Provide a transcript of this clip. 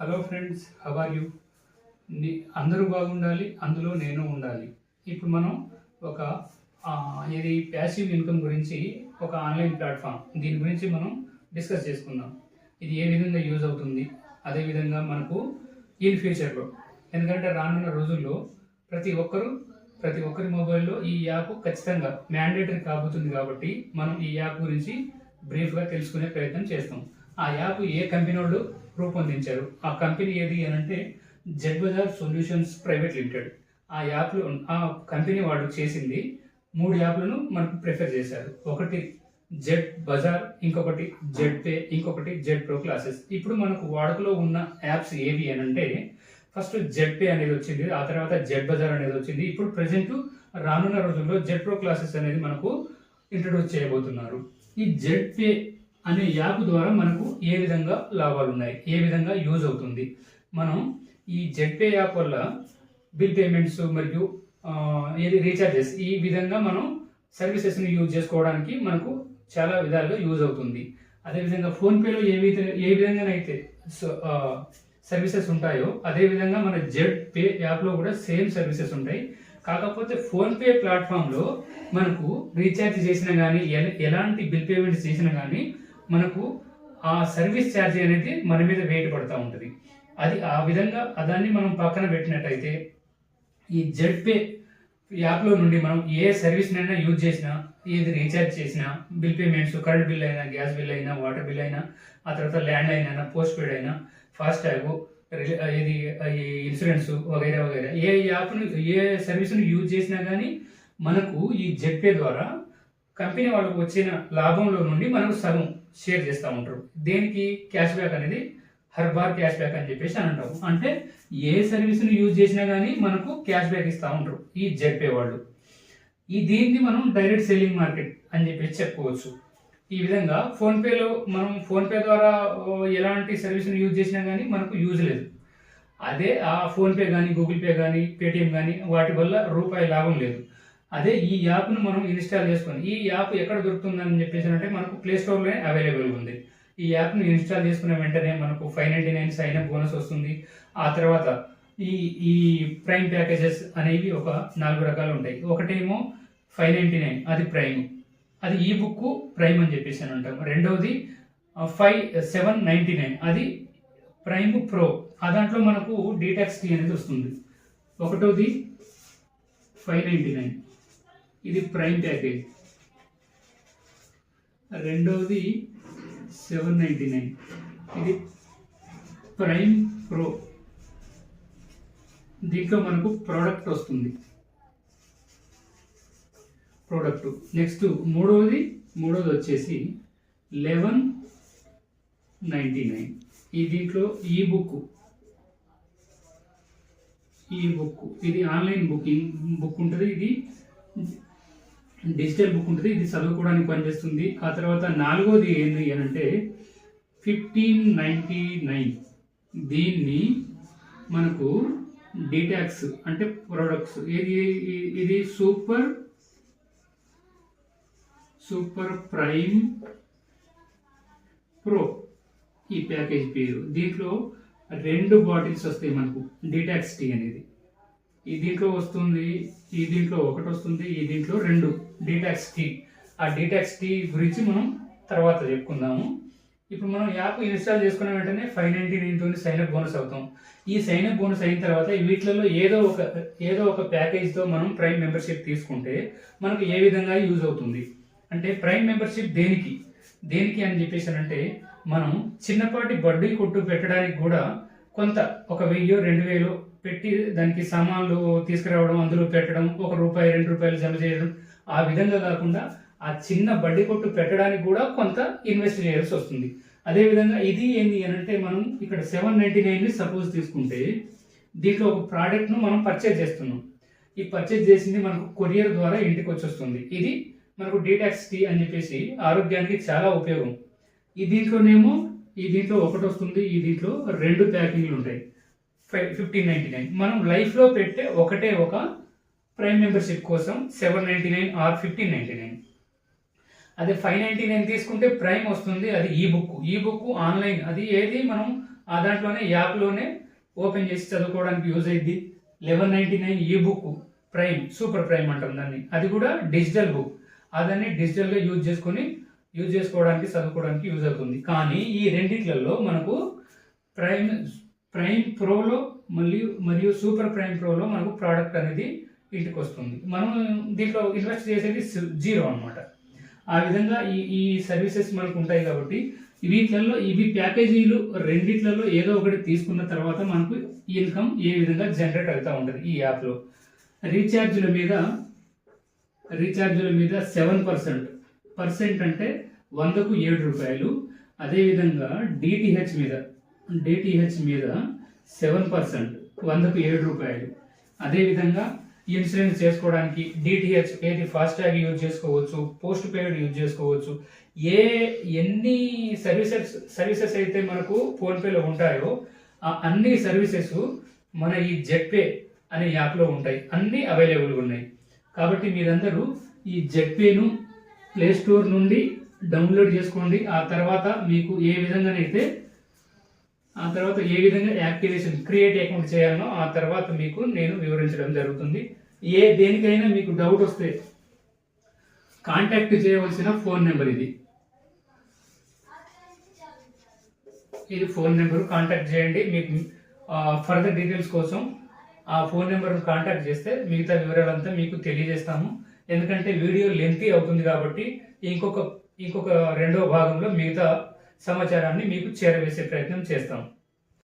Hello friends have you అందరూ బాగుండాలి అందులో నేను ఉండాలి. ఇప్పుడు మనం ఒక ఇది ప్యాసివ్ ఇన్కమ్ గురించి ఒక ఆన్లైన్ ప్లాట్ఫామ్ దీని గురించి మనం డిస్కస్ చేసుకుందాం. ఇది ఏ విధంగా యూజ్ అవుతుంది? అదేవిధంగా మనకు ఇన్ ఫ్యూచర్లో ఎందుకంటే రానున్న రోజుల్లో ప్రతి ఒక్కరూ ప్రతి ఒక్కరి మొబైల్లో ఈ యాప్ ఖచ్చితంగా మ్యాండేటరీ కాబోతుంది కాబట్టి మనం ఈ యాప్ గురించి బ్రీఫ్గా తెలుసుకునే ప్రయత్నం చేస్తాం. ఆ యాప్ ఏ కంపెనీ వాళ్ళు రూపొందించారు? ఆ కంపెనీ ఏది అని అంటే Z bazaar solutions private limited. ఆ యాప్లో ఆ కంపెనీ వాళ్ళు చేసింది మూడు యాప్లను మనకు ప్రిఫర్ చేశారు. ఒకటి జెడ్ బజార్ ఇంకొకటి జెడ్ పే ఇంకొకటి జెడ్ ప్రో క్లాసెస్. ఇప్పుడు మనకు వాడుకలో ఉన్న యాప్స్ ఏవి అని అంటే ఫస్ట్ జెడ్ పే అనేది వచ్చింది ఆ తర్వాత జెడ్ బజార్ అనేది వచ్చింది. ఇప్పుడు ప్రజెంట్ రానున్న రోజుల్లో జెడ్ ప్రో క్లాసెస్ అనేది మనకు ఇంట్రడ్యూస్ చేయబోతున్నారు. ఈ జెడ్ పే అనే యాప్ ద్వారా మనకు ఏ విధంగా లాభాలు ఉన్నాయి ఏ విధంగా యూజ్ అవుతుంది. మనం ఈ జెడ్ పే యాప్ వల్ల బిల్ పేమెంట్స్ మరియు ఏది రీఛార్జెస్ ఈ విధంగా మనం సర్వీసెస్ని యూజ్ చేసుకోవడానికి మనకు చాలా విధాలుగా యూజ్ అవుతుంది. అదేవిధంగా ఫోన్పేలో ఏ విధ ఏ విధంగానైతే సర్వీసెస్ ఉంటాయో అదేవిధంగా మన జెడ్ పే యాప్లో కూడా సేమ్ సర్వీసెస్ ఉంటాయి. కాకపోతే ఫోన్పే ప్లాట్ఫామ్లో మనకు రీఛార్జ్ చేసినా కానీ ఎలాంటి బిల్ పేమెంట్స్ చేసినా కానీ మనకు ఆ సర్వీస్ ఛార్జీ అనేది మన మీద వెయిట్ పడుతూ ఉంటుంది. అది ఆ విధంగా దాన్ని మనం పక్కన పెట్టినట్టయితే ఈ జెడ్పే యాప్లో నుండి మనం ఏ సర్వీస్నైనా యూజ్ చేసినా ఏది రీఛార్జ్ చేసినా బిల్ పేమెంట్స్ కరెంట్ బిల్ అయినా గ్యాస్ బిల్ అయినా వాటర్ బిల్ అయినా ఆ తర్వాత ల్యాండ్ లైన్ అయినా పోస్ట్ పెయిడ్ అయినా ఫాస్ట్ ట్యాగ్ ఇది ఇన్సూరెన్స్ వగైరా వగైరా ఏ యాప్ను ఏ సర్వీస్ను యూజ్ చేసినా కానీ మనకు ఈ జెడ్పే ద్వారా కంపెనీ వాళ్ళకు వచ్చిన లాభంలో నుండి మనకు సగం షేర్ చేస్తూ ఉంటారు. దేనికి? క్యాష్ బ్యాక్ అనేది హర్ బార్ క్యాష్ బ్యాక్ అని చెప్పేసి అని అంటాం అంటే ఏ సర్వీస్ని యూజ్ చేసినా కానీ మనకు క్యాష్ బ్యాక్ ఇస్తూ ఉంటారు ఈ జడ్పే వాళ్ళు. ఈ దీన్ని మనం డైరెక్ట్ సెల్లింగ్ మార్కెట్ అని చెప్పేసి చెప్పుకోవచ్చు. ఈ విధంగా ఫోన్పేలో మనం ఫోన్పే ద్వారా ఎలాంటి సర్వీస్ని యూజ్ చేసినా కానీ మనకు యూజ్ లేదు. అదే ఆ ఫోన్పే కానీ గూగుల్ పే కానీ పేటిఎం కానీ వాటి వల్ల రూపాయి లాభం లేదు. అదే ఈ యాప్ను మనం ఇన్స్టాల్ చేసుకొని ఈ యాప్ ఎక్కడ దొరుకుతుందని చెప్పేసి అంటే మనకు ప్లే స్టోర్లోనే అవైలబుల్ ఉంది. ఈ యాప్ను ఇన్స్టాల్ చేసుకున్న వెంటనే మనకు five ninety nine sign up bonus వస్తుంది. ఆ తర్వాత ఈ ఈ ప్రైమ్ ప్యాకేజెస్ అనేవి ఒక నాలుగు రకాలు ఉంటాయి. ఒకటేమో ఫైవ్ నైంటీ నైన్ అది ప్రైమ్ అది ఈ బుక్ ప్రైమ్ అని చెప్పేసి అని అంటాం. రెండవది ఫైవ్ సెవెన్ నైంటీ నైన్ అది ప్రైమ్ ప్రో ఆ దాంట్లో మనకు డీటాక్స్ టీ అనేది వస్తుంది. ఒకటోది ఫైవ్ నైంటీ నైన్. ఇది ప్రైమ్ ప్యాకేజ్. రెండవది సెవెన్ నైంటీ నైన్. ఇది ప్రైమ్ ప్రో. దీంట్లో మనకు ప్రోడక్ట్ వస్తుంది. ప్రోడక్ట్. నెక్స్ట్ మూడవది మూడవది వచ్చేసి లెవెన్ నైంటీ నైన్. ఈ దీంట్లో ఈ బుక్ ఈ బుక్ ఇది ఆన్లైన్ బుకింగ్ బుక్ ఉంటుంది. ఇది డిజిటల్ బుక్ ఉంటుంది ఇది చదువుకోవడానికి పనిచేస్తుంది. ఆ తర్వాత నాలుగోది ఏంది అని అంటే ఫిఫ్టీన్ నైంటీ నైన్ దీన్ని మనకు డీటాక్స్ అంటే ప్రొడక్ట్స్ ఇది ఇది సూపర్ సూపర్ ప్రైమ్ ప్రో ఈ ప్యాకేజ్ పేరు. దీంట్లో రెండు బాటిల్స్ వస్తాయి మనకు డీటాక్స్ టీ అనేది. ఈ దీంట్లో వస్తుంది ఈ దీంట్లో ఒకటి వస్తుంది ఈ దీంట్లో రెండు. డీటాక్స్ టీ ఆ డీటాక్స్ టీ గురించి మనం తర్వాత చెప్పుకుందాము. ఇప్పుడు మనం యాప్ ఇన్స్టాల్ చేసుకున్న వెంటనే ఫైవ్ నైంటీ నైన్ తోని సైన్ అప్ బోనస్ అవుతాం. ఈ సైన్ అప్ బోనస్ అయిన తర్వాత వీటిలలో ఏదో ఒక ఏదో ఒక ప్యాకేజ్తో మనం ప్రైమ్ మెంబర్షిప్ తీసుకుంటే మనకు ఏ విధంగా యూజ్ అవుతుంది? అంటే ప్రైమ్ మెంబర్షిప్ దేనికి? దేనికి అని చెప్పేసి అంటే మనం చిన్నపాటి బడ్డీ కొట్టు పెట్టడానికి కూడా కొంత ఒక వెయ్యో రెండు వేలు పెట్టి దానికి సామాన్లు తీసుకురావడం అందులో పెట్టడం ఒక రూపాయి రెండు రూపాయలు జమ చేయడం ఆ విధంగా కాకుండా ఆ చిన్న బడ్డీ కొట్టు పెట్టడానికి కూడా కొంత ఇన్వెస్ట్ చేయాల్సి వస్తుంది. అదేవిధంగా ఇది ఏంది అని అంటే మనం ఇక్కడ సెవెన్ నైంటీ నైన్ని సపోజ్ తీసుకుంటే దీంట్లో ఒక ప్రోడక్ట్ను మనం పర్చేజ్ చేస్తున్నాం. ఈ పర్చేజ్ చేసింది మనకు కొరియర్ ద్వారా ఇంటికి వచ్చేస్తుంది. ఇది మనకు డీటాక్స్ టీ అని చెప్పేసి ఆరోగ్యానికి చాలా ఉపయోగం. ఈ దీంట్లోనేమో ఈ దీంట్లో ఒకటి వస్తుంది ఈ దీంట్లో రెండు ప్యాకింగ్లు ఉంటాయి. ఫిఫ్టీన్ నైంటీ నైన్ మనం లైఫ్లో పెట్టే ఒకటే ఒక ప్రైమ్ మెంబర్షిప్ కోసం seven ninety nine or fifteen ninety nine అదే ఫైవ్ నైంటీ నైన్ తీసుకుంటే ప్రైమ్ వస్తుంది అది ఈ బుక్ ఈ బుక్ ఆన్లైన్ అది ఏది మనం ఆ దాంట్లోనే యాప్లోనే ఓపెన్ చేసి చదువుకోవడానికి యూజ్ అయ్యింది eleven ninety nine ebook prime super prime అంటాం దాన్ని. అది కూడా డిజిటల్ బుక్ అదాన్ని డిజిటల్గా యూజ్ చేసుకొని యూజ్ చేసుకోవడానికి చదువుకోవడానికి యూజ్ అవుతుంది. కానీ ఈ రెండిట్లలో మనకు ప్రైమ్ ప్రైమ్ ప్రోలో మరియు మరియు సూపర్ ప్రైమ్ ప్రోలో మనకు ప్రోడక్ట్ అనేది ఇంటికి వస్తుంది మనం దీంట్లో ఇన్వెస్ట్ చేసేది జీరో అన్నమాట. ఆ విధంగా ఈ ఈ సర్వీసెస్ మనకు ఉంటాయి కాబట్టి వీటిలలో ఇవి ప్యాకేజీలు రెండిట్లలో ఏదో ఒకటి తీసుకున్న తర్వాత మనకు ఇన్కమ్ ఏ విధంగా జనరేట్ అవుతూ ఉంటుంది ఈ యాప్లో రీఛార్జ్ల మీద రీఛార్జ్ల మీద సెవెన్ పర్సెంట్ పర్సెంట్ అంటే వందకు ఏడు రూపాయలు. అదేవిధంగా డిటిహెచ్ మీద డిటిహెచ్ మీద సెవెన్ పర్సెంట్ వందకు ఏడు రూపాయలు. అదేవిధంగా ఇన్సూరెన్స్ చేసుకోవడానికి డిటిహెచ్ ఏది ఫాస్టాగ్ యూజ్ చేసుకోవచ్చు పోస్ట్ పెయిడ్ యూజ్ చేసుకోవచ్చు ఏ ఎన్ని సర్వీసెస్ సర్వీసెస్ అయితే మనకు ఫోన్పేలో ఉంటాయో ఆ అన్ని సర్వీసెస్ మన ఈ జెడ్పే అనే యాప్లో ఉంటాయి. అన్నీ అవైలబుల్గా ఉన్నాయి. కాబట్టి మీరందరూ ఈ జెడ్పేను ప్లే స్టోర్ నుండి డౌన్లోడ్ చేసుకోండి. ఆ తర్వాత మీకు ఏ విధంగానైతే ఆ తర్వాత ఏ విధంగా యాక్టివేషన్ క్రియేట్ అకౌంట్ చేయాలనో ఆ తర్వాత మీకు నేను వివరించడం జరుగుతుంది. ఏ దేనికైనా మీకు డౌట్ వస్తే కాంటాక్ట్ చేయవలసిన ఫోన్ నెంబర్ ఇది. ఇది ఫోన్ నెంబర్ కాంటాక్ట్ చేయండి. మీకు ఫర్దర్ డీటెయిల్స్ కోసం ఆ ఫోన్ నెంబర్ కాంటాక్ట్ చేస్తే మిగతా వివరాలంతా మీకు తెలియజేస్తాము. ఎందుకంటే వీడియో లెంతీ అవుతుంది కాబట్టి ఇంకొక ఇంకొక రెండవ భాగంలో మిగతా సమాచారాన్ని మీకు చేరవేసే ప్రయత్నం చేస్తాం.